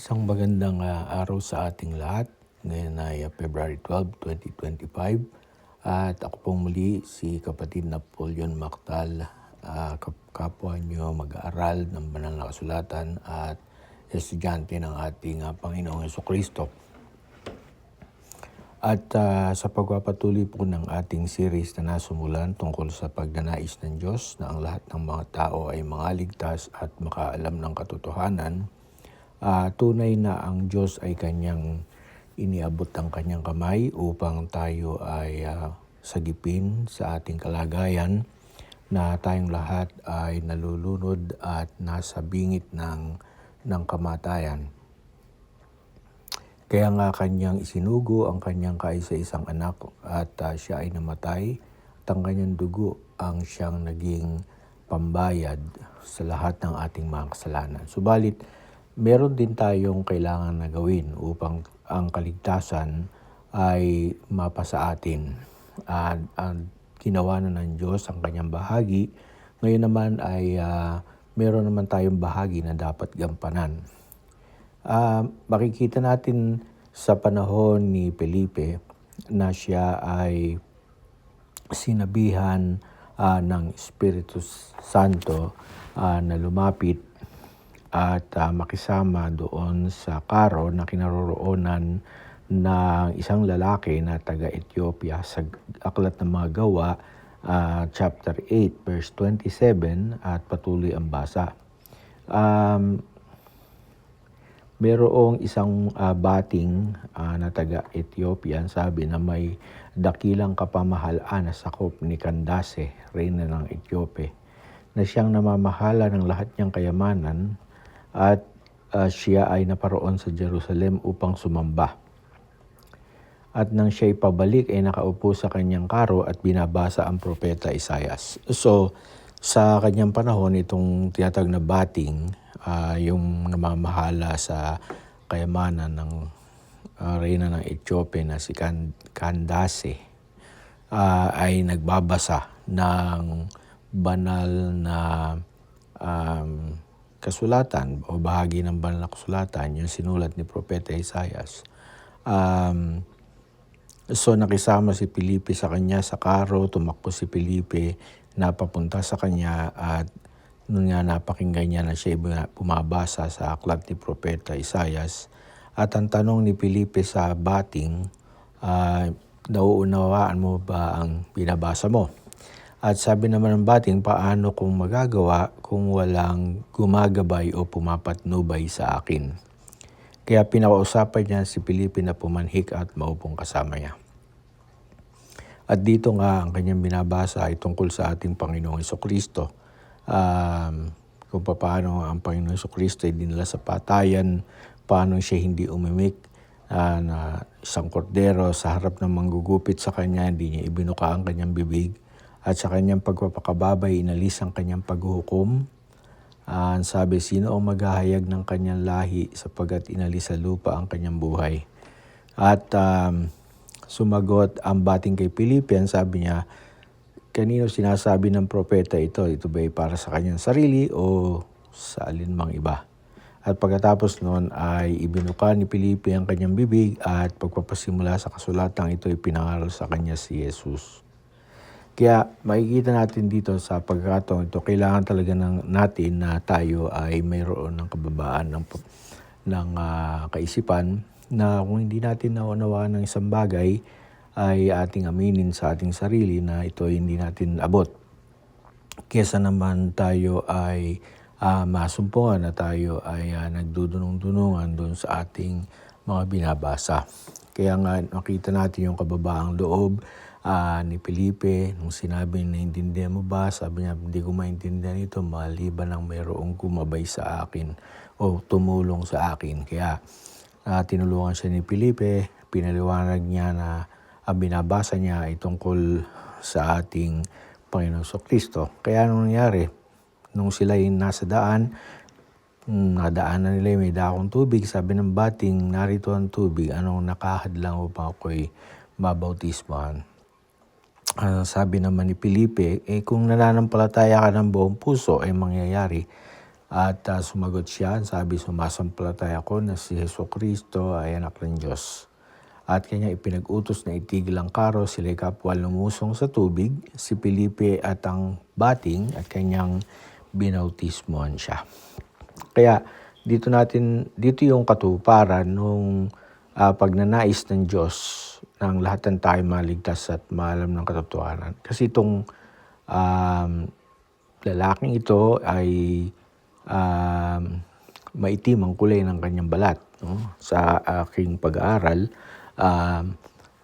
Isang magandang ah, araw sa ating lahat. Ngayon ay ah, February 12, 2025. At ako pong muli si kapatid Napoleon Mactal, ah, kap- kapwa nyo mag-aaral ng banal na kasulatan at estudyante ng ating ah, Panginoong Yeso Kristo. At ah, sa pagpapatuloy po ng ating series na nasumulan tungkol sa pagdanais ng Diyos na ang lahat ng mga tao ay makaligtas at makaalam ng katotohanan, ah, tunay na ang Diyos ay kanyang iniabot ang kanyang kamay upang tayo ay ah, sagipin sa ating kalagayan na tayong lahat ay nalulunod at nasa bingit ng, ng kamatayan. Kaya nga kanyang isinugo ang kanyang kaisa-isang anak at ah, siya ay namatay at ang kanyang dugo ang siyang naging pambayad sa lahat ng ating mga kasalanan. Subalit, meron din tayong kailangan na gawin upang ang kaligtasan ay mapasa atin. At ang ginawa na ng Diyos ang kanyang bahagi. Ngayon naman ay ah, meron naman tayong bahagi na dapat gampanan. Ah, makikita natin sa panahon ni Felipe na siya ay sinabihan ah, ng Espiritu Santo ah, na lumapit at ah, makisama doon sa karo na kinaroroonan ng isang lalaki na taga Ethiopia sa Aklat ng Mga Gawa, ah, chapter 8, verse 27 at patuloy ang basa. Um, Merong isang ah, bating ah, na taga Ethiopia, sabi na may dakilang kapamahalaan na sakop ni Candace, reyna ng Ethiopia, na siyang namamahala ng lahat niyang kayamanan at ah, siya ay naparoon sa Jerusalem upang sumamba. At nang siya pabalik ay nakaupo sa kanyang karo at binabasa ang propeta Isayas. So, sa kanyang panahon, itong tinatag na bating, ah, yung namamahala sa kayamanan ng ah, reyna ng Ethiopia na si Can- Candace, ah, ay nagbabasa ng banal na um, kasulatan o bahagi ng banal na kasulatan, yung sinulat ni Propeta Isayas. Um, So nakisama si Felipe sa kanya sa karo, tumakbo si Felipe, napapunta sa kanya at nung nga napakinggan niya na siya bumabasa sa aklat ni Propeta Isayas. At ang tanong ni Felipe sa bating, uh, nauunawaan mo ba ang binabasa mo? At sabi naman ng bating, paano kung magagawa kung walang gumagabay o pumapatnubay sa akin? Kaya pinakausapan niya si Felipe na pumanhik at maupong kasama niya. At dito nga ang kanyang binabasa ay tungkol sa ating Panginoong Kristo. Um, kung paano ang Panginoong Kristo ay dinala sa patayan, paano siya hindi umimik uh, na isang kordero sa harap ng manggugupit sa kanya, hindi niya ibinuka ang kanyang bibig. At sa kanyang pagpapakababay, inalis ang kanyang paghuhukom. Uh, sabi, sino ang maghahayag ng kanyang lahi sapagkat inalis sa lupa ang kanyang buhay. At um, sumagot ang bating kay Philippian, sabi niya, kanino sinasabi ng propeta ito? Ito ba ay para sa kanyang sarili o sa alinmang iba? At pagkatapos noon ay ibinuka ni Felipe ang kanyang bibig at pagpapasimula sa kasulatang ito ay pinangaral sa kanya si Jesus. Kaya makikita natin dito sa pagkakataon ito, kailangan talaga ng, natin na tayo ay mayroon ng kababaan ng, ng uh, kaisipan na kung hindi natin naunawaan ng isang bagay, ay ating aminin sa ating sarili na ito ay hindi natin abot. Kesa naman tayo ay uh, masumpungan na tayo ay uh, nagdudunong-dunungan doon sa ating mga binabasa. Kaya nga makita natin yung kababaang loob uh, ni Felipe nung sinabi na intindihan mo ba? Sabi niya, hindi ko maintindihan ito maliban lang mayroong kumabay sa akin o tumulong sa akin. Kaya uh, tinulungan siya ni Felipe, pinaliwanag niya na ang binabasa niya ay tungkol sa ating Panginoon so Kristo. Kaya anong nangyari? Nung sila ay nasa daan, nadaanan nila may dakong tubig, sabi ng bating, narito ang tubig, anong nakahadlang upang ako'y mabautismohan. Uh, sabi naman ni Felipe, eh kung nananampalataya ka ng buong puso ay mangyayari At ah, sumagot siya, sabi sumasampalataya ako na si Heso Kristo ay anak ng Diyos. At kanya ipinag-utos na itigil ang karo, sila'y kapwa lumusong sa tubig, si Felipe at ang bating at kanyang binautismohan siya. Kaya dito natin dito yung katuparan nung ah, pagnanais ng Diyos ng lahat ng tayo maligtas at maalam ng katotohanan. Kasi itong um, lalaking ito ay um, maitim ang kulay ng kanyang balat. No? Sa aking pag-aaral, um,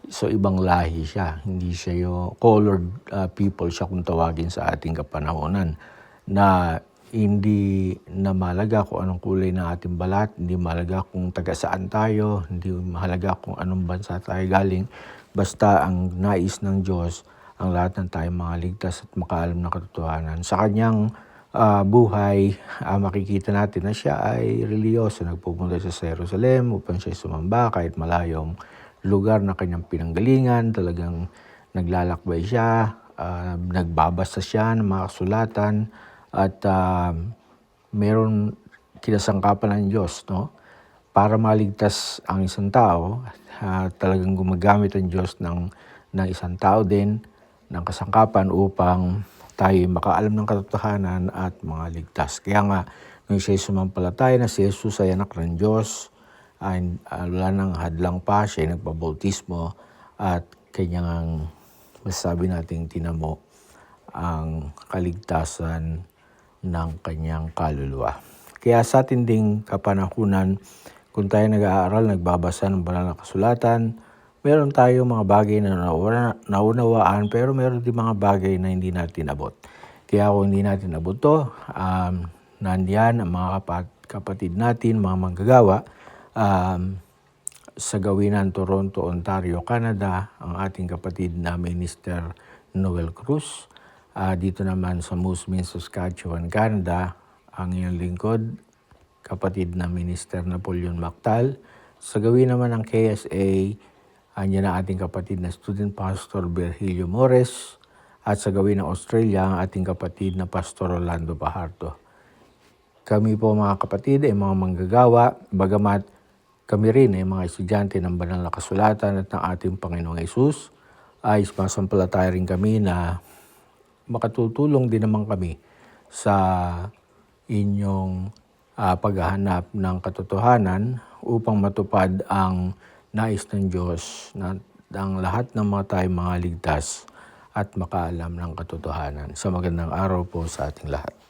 so ibang lahi siya. Hindi siya yung colored uh, people siya kung tawagin sa ating kapanahonan na hindi na mahalaga kung anong kulay ng ating balat, hindi mahalaga kung taga saan tayo, hindi mahalaga kung anong bansa tayo galing. Basta ang nais ng Diyos, ang lahat ng tayo mga ligtas at makaalam ng katotohanan. Sa kanyang ah, buhay, ah, makikita natin na siya ay religyoso. Nagpupunta siya sa Jerusalem upang siya sumamba kahit malayong lugar na kanyang pinanggalingan. Talagang naglalakbay siya, ah, nagbabasa siya ng mga kasulatan at ah, meron kinasangkapan ng Diyos no? para maligtas ang isang tao. ah, talagang gumagamit ang Diyos ng, ng isang tao din ng kasangkapan upang tayo makaalam ng katotohanan at mga ligtas. Kaya nga, nung siya sumampalataya na si Jesus ay anak ng Diyos, ay ah, wala nang hadlang pa, siya ay nagpabautismo at kanyang masasabi nating tinamo ang kaligtasan ng kanyang kaluluwa. Kaya sa tinding kapanahunan, kung tayo nag-aaral, nagbabasa ng banal na kasulatan, meron tayo mga bagay na nauna- naunawaan pero meron din mga bagay na hindi natin abot. Kaya kung hindi natin abot to, um, nandiyan ang mga kapat- kapatid natin, mga manggagawa, um, sa gawinan Toronto, Ontario, Canada, ang ating kapatid na Minister Noel Cruz. Ah, dito naman sa Moosemin, Saskatchewan, Canada, ang iyong lingkod, kapatid na Minister Napoleon Mactal. Sa gawin naman ng KSA, andyan ang ating kapatid na Student Pastor Virgilio Mores. At sa gawin ng Australia, ang ating kapatid na Pastor Orlando Paharto. Kami po mga kapatid ay mga manggagawa, bagamat kami rin ay mga estudyante ng banal na kasulatan at ng ating Panginoong Yesus, ay sumasampalataya rin kami na makatutulong din naman kami sa inyong ah, paghahanap ng katotohanan upang matupad ang nais ng Diyos na ang lahat ng mga tayo mga ligtas at makaalam ng katotohanan. Sa magandang araw po sa ating lahat.